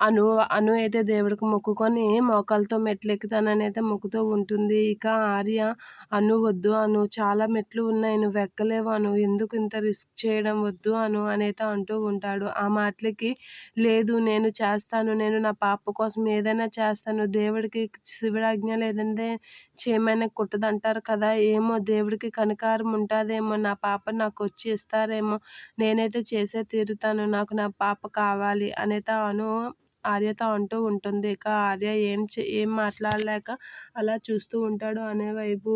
అను అను అయితే దేవుడికి మొక్కుకొని మోకాలతో మెట్లు ఎక్కుతానని అయితే మొక్కుతూ ఉంటుంది. ఇక ఆర్య అను వద్దు అను చాలా మెట్లు ఉన్నాయి నువ్వు ఎక్కలేవు అను ఎందుకు ఇంత రిస్క్ చేయడం వద్దు అను అనేది అంటూ ఉంటాడు. ఆ మాటలకి లేదు నేను చేస్తాను నేను నా పాప కోసం ఏదైనా చేస్తాను దేవుడికి శివుడాజ్ఞ లేదంటే చేయమైనా కుట్టదంటారు కదా ఏమో దేవుడికి కనకారం ఉంటుందేమో నా పాప నాకు వచ్చి ఇస్తారేమో నేనైతే చేసే తీరుతాను నాకు నా పాప కావాలి అనేది అను ఆర్యతో అంటూ ఉంటుంది. ఇక ఆర్య ఏం ఏం మాట్లాడలేక అలా చూస్తూ ఉంటాడు అనే వైపు.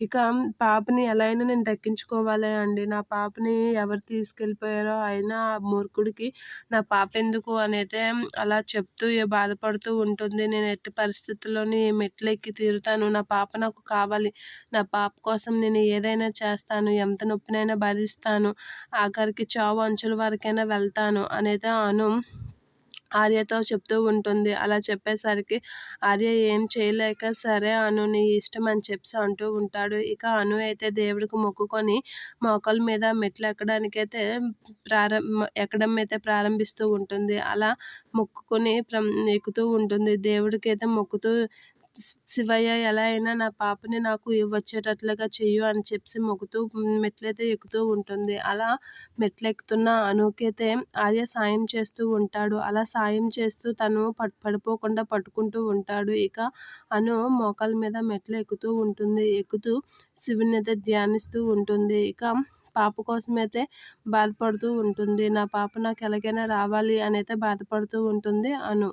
ఇక పాపని ఎలా అయినా నేను దక్కించుకోవాలి అండి. నా పాపని ఎవరు తీసుకెళ్ళిపోయారో అయినా ఆ మూర్ఖుడికి నా పాప ఎందుకు అనేది అలా చెప్తూ బాధపడుతూ ఉంటుంది. నేను ఎట్టి పరిస్థితుల్లోని మెట్లు ఎక్కి తీరుతాను. నా పాప నాకు కావాలి. నా పాప కోసం నేను ఏదైనా చేస్తాను. ఎంత నొప్పినైనా భరిస్తాను. ఆఖరికి చావు అంచుల వరకైనా వెళ్తాను అనేది అను ఆర్యతో చెప్తూ ఉంటుంది. అలా చెప్పేసరికి ఆర్య ఏం చేయలేక సరే అను నీ ఇష్టం అని చెప్పి అంటూ ఉంటాడు. ఇక అను అయితే దేవుడికి మొక్కుకొని మోకల మీద మెట్లు ఎక్కడానికైతే ప్రారంభ ఎక్కడం అయితే ప్రారంభిస్తూ ఉంటుంది. అలా మొక్కుకొని ఎక్కుతూ ఉంటుంది. దేవుడికి అయితే మొక్కుతూ శివయ్య ఎలా అయినా నా పాపని నాకు వచ్చేటట్లుగా చెయ్యు అని చెప్పి మొగుతూ మెట్లయితే ఎక్కుతూ ఉంటుంది. అలా మెట్లెక్కుతున్న అనుకైతే ఆర్య సాయం చేస్తూ ఉంటాడు. అలా సాయం చేస్తూ తను పట్ పడిపోకుండా పట్టుకుంటూ ఉంటాడు. ఇక అను మోకాల మీద మెట్లు ఎక్కుతూ ఉంటుంది. ఎక్కుతూ శివుని అయితే ధ్యానిస్తూ ఉంటుంది. ఇక పాప కోసం అయితే బాధపడుతూ ఉంటుంది. నా పాప నాకు ఎలాగైనా రావాలి అని అయితే బాధపడుతూ ఉంటుంది అను.